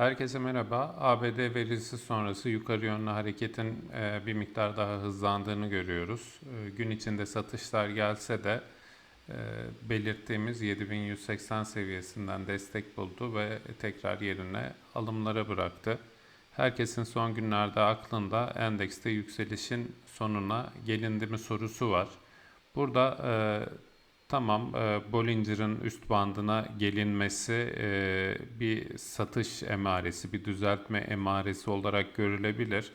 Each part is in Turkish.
Herkese merhaba. ABD verisi sonrası yukarı yönlü hareketin e, bir miktar daha hızlandığını görüyoruz. E, gün içinde satışlar gelse de e, belirttiğimiz 7180 seviyesinden destek buldu ve tekrar yerine alımlara bıraktı. Herkesin son günlerde aklında endekste yükselişin sonuna gelindi mi sorusu var. Burada Tamam, e, Bollinger'ın üst bandına gelinmesi e, bir satış emaresi, bir düzeltme emaresi olarak görülebilir.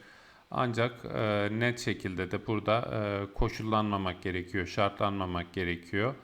Ancak e, net şekilde de burada e, koşullanmamak gerekiyor, şartlanmamak gerekiyor.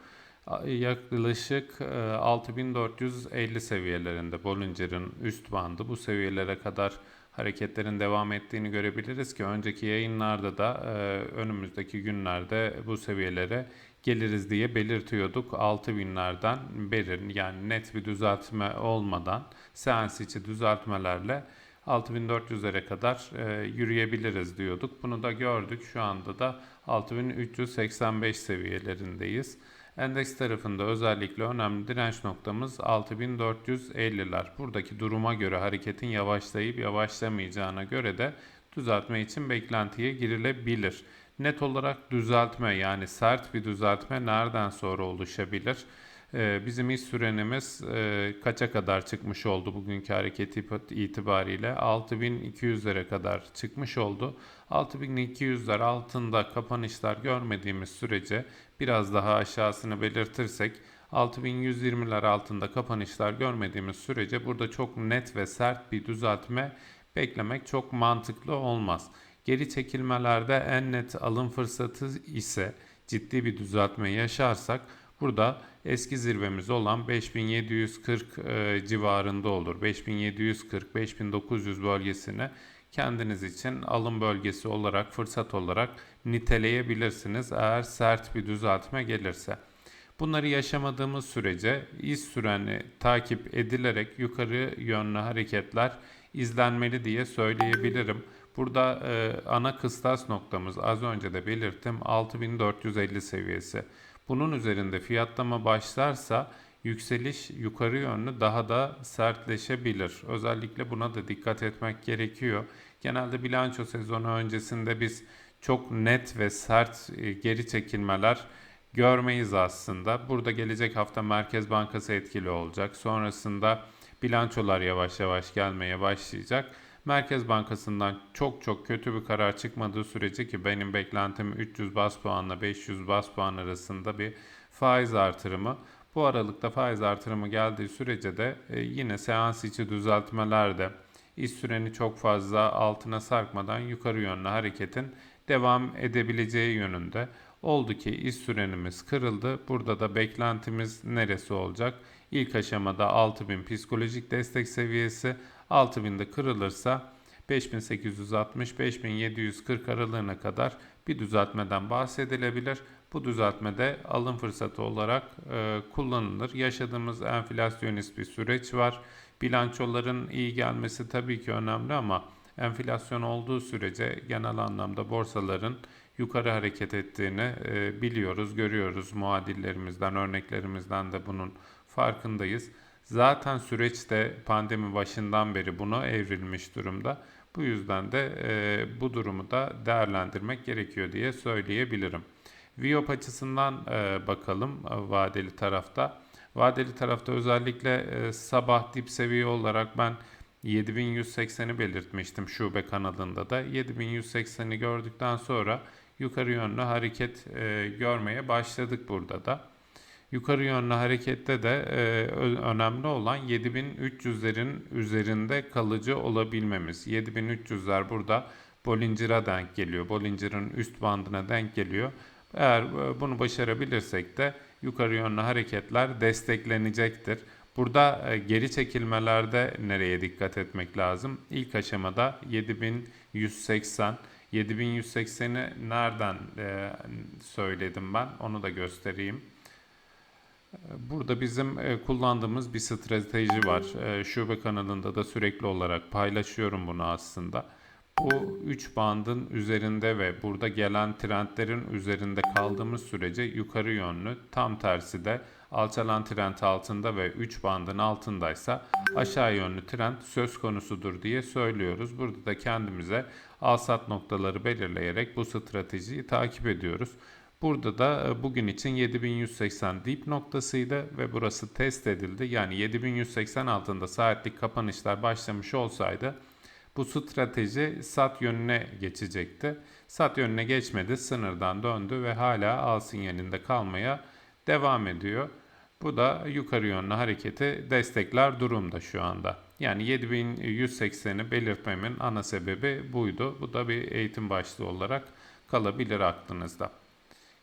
Yaklaşık e, 6450 seviyelerinde Bollinger'ın üst bandı bu seviyelere kadar hareketlerin devam ettiğini görebiliriz ki önceki yayınlarda da e, önümüzdeki günlerde bu seviyelere geliriz diye belirtiyorduk. 6000'lerden beri yani net bir düzeltme olmadan seans içi düzeltmelerle 6400'lere kadar e, yürüyebiliriz diyorduk. Bunu da gördük. Şu anda da 6385 seviyelerindeyiz. Endeks tarafında özellikle önemli direnç noktamız 6450'ler. Buradaki duruma göre hareketin yavaşlayıp yavaşlamayacağına göre de düzeltme için beklentiye girilebilir. Net olarak düzeltme yani sert bir düzeltme nereden sonra oluşabilir? Ee, bizim iş sürenimiz e, kaça kadar çıkmış oldu bugünkü hareket itibariyle? 6200'lere kadar çıkmış oldu. 6200'ler altında kapanışlar görmediğimiz sürece biraz daha aşağısını belirtirsek 6120'ler altında kapanışlar görmediğimiz sürece burada çok net ve sert bir düzeltme beklemek çok mantıklı olmaz. Geri çekilmelerde en net alım fırsatı ise ciddi bir düzeltme yaşarsak burada eski zirvemiz olan 5740 e, civarında olur. 5740-5900 bölgesine kendiniz için alım bölgesi olarak fırsat olarak niteleyebilirsiniz eğer sert bir düzeltme gelirse. Bunları yaşamadığımız sürece iz süreni takip edilerek yukarı yönlü hareketler izlenmeli diye söyleyebilirim. Burada e, ana kıstas noktamız az önce de belirttim 6450 seviyesi. Bunun üzerinde fiyatlama başlarsa yükseliş yukarı yönlü daha da sertleşebilir. Özellikle buna da dikkat etmek gerekiyor. Genelde bilanço sezonu öncesinde biz çok net ve sert e, geri çekilmeler görmeyiz aslında. Burada gelecek hafta Merkez Bankası etkili olacak. Sonrasında bilançolar yavaş yavaş gelmeye başlayacak. Merkez Bankası'ndan çok çok kötü bir karar çıkmadığı sürece ki benim beklentim 300 bas puanla 500 bas puan arasında bir faiz artırımı. Bu aralıkta faiz artırımı geldiği sürece de e, yine seans içi düzeltmelerde iş süreni çok fazla altına sarkmadan yukarı yönlü hareketin devam edebileceği yönünde. Oldu ki iş sürenimiz kırıldı. Burada da beklentimiz neresi olacak? İlk aşamada 6000 psikolojik destek seviyesi 6000'de kırılırsa 5860-5740 aralığına kadar bir düzeltmeden bahsedilebilir. Bu düzeltmede alım fırsatı olarak e, kullanılır. Yaşadığımız enflasyonist bir süreç var. Bilançoların iyi gelmesi tabii ki önemli ama enflasyon olduğu sürece genel anlamda borsaların yukarı hareket ettiğini e, biliyoruz, görüyoruz. Muadillerimizden, örneklerimizden de bunun farkındayız. Zaten süreçte pandemi başından beri buna evrilmiş durumda. Bu yüzden de e, bu durumu da değerlendirmek gerekiyor diye söyleyebilirim. Viyop açısından e, bakalım e, vadeli tarafta. Vadeli tarafta özellikle e, sabah dip seviye olarak ben 7180'i belirtmiştim şube kanalında da. 7180'i gördükten sonra yukarı yönlü hareket e, görmeye başladık burada da. Yukarı yönlü harekette de e, önemli olan 7300'lerin üzerinde kalıcı olabilmemiz. 7300'ler burada Bollinger'a denk geliyor. Bollinger'ın üst bandına denk geliyor. Eğer e, bunu başarabilirsek de yukarı yönlü hareketler desteklenecektir. Burada e, geri çekilmelerde nereye dikkat etmek lazım? İlk aşamada 7180 7180'i nereden e, söyledim ben? Onu da göstereyim. Burada bizim e, kullandığımız bir strateji var. E, Şube kanalında da sürekli olarak paylaşıyorum bunu aslında. Bu 3 bandın üzerinde ve burada gelen trendlerin üzerinde kaldığımız sürece yukarı yönlü tam tersi de alçalan trend altında ve 3 bandın altındaysa aşağı yönlü trend söz konusudur diye söylüyoruz. Burada da kendimize al-sat noktaları belirleyerek bu stratejiyi takip ediyoruz. Burada da e, bugün için 7180 dip noktasıydı ve burası test edildi. Yani 7180 altında saatlik kapanışlar başlamış olsaydı bu strateji sat yönüne geçecekti. Sat yönüne geçmedi, sınırdan döndü ve hala al sinyalinde kalmaya devam ediyor. Bu da yukarı yönlü hareketi destekler durumda şu anda. Yani 7180'i belirtmemin ana sebebi buydu. Bu da bir eğitim başlığı olarak kalabilir aklınızda.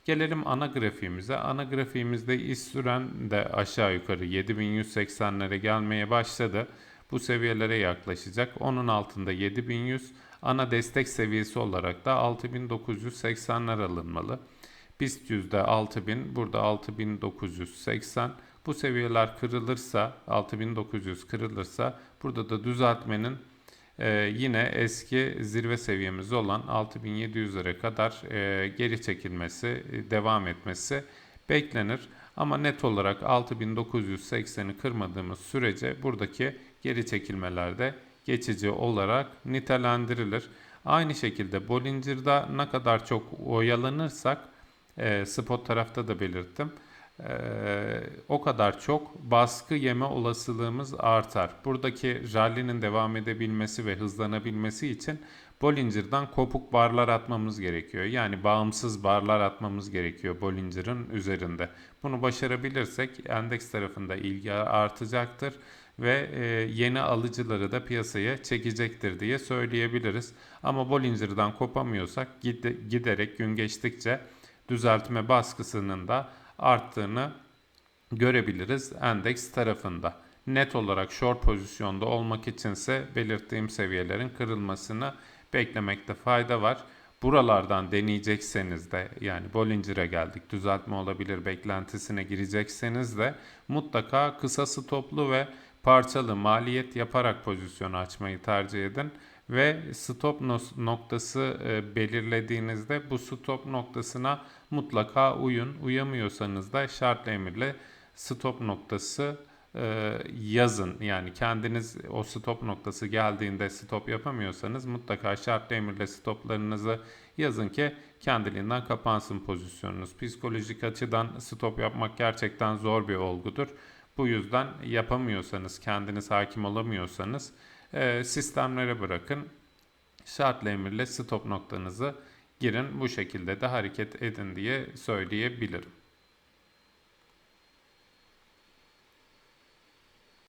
Gelelim ana grafiğimize. Ana grafiğimizde iş süren de aşağı yukarı 7180'lere gelmeye başladı. Bu seviyelere yaklaşacak. Onun altında 7100, ana destek seviyesi olarak da 6980'ler alınmalı. BIST yüzde 6000, burada 6980. Bu seviyeler kırılırsa, 6900 kırılırsa burada da düzeltmenin e, yine eski zirve seviyemiz olan 6700'lere kadar e, geri çekilmesi, e, devam etmesi beklenir. Ama net olarak 6980'i kırmadığımız sürece buradaki geri çekilmelerde geçici olarak nitelendirilir. Aynı şekilde Bollinger'da ne kadar çok oyalanırsak e, spot tarafta da belirttim. E, o kadar çok baskı yeme olasılığımız artar. Buradaki rally'nin devam edebilmesi ve hızlanabilmesi için Bollinger'dan kopuk barlar atmamız gerekiyor. Yani bağımsız barlar atmamız gerekiyor Bollinger'ın üzerinde. Bunu başarabilirsek endeks tarafında ilgi artacaktır ve e, yeni alıcıları da piyasaya çekecektir diye söyleyebiliriz. Ama Bollinger'dan kopamıyorsak gide- giderek gün geçtikçe düzeltme baskısının da arttığını görebiliriz endeks tarafında. Net olarak short pozisyonda olmak içinse belirttiğim seviyelerin kırılmasını beklemekte fayda var. Buralardan deneyecekseniz de yani Bollinger'e geldik düzeltme olabilir beklentisine girecekseniz de mutlaka kısa stoplu ve parçalı maliyet yaparak pozisyonu açmayı tercih edin ve stop noktası e, belirlediğinizde bu stop noktasına mutlaka uyun. Uyamıyorsanız da şartlı emirle stop noktası e, yazın. Yani kendiniz o stop noktası geldiğinde stop yapamıyorsanız mutlaka şartlı emirle stoplarınızı yazın ki kendiliğinden kapansın pozisyonunuz. Psikolojik açıdan stop yapmak gerçekten zor bir olgudur. Bu yüzden yapamıyorsanız, kendiniz hakim olamıyorsanız e, sistemlere bırakın. Şartlı emirle stop noktanızı girin. Bu şekilde de hareket edin diye söyleyebilirim.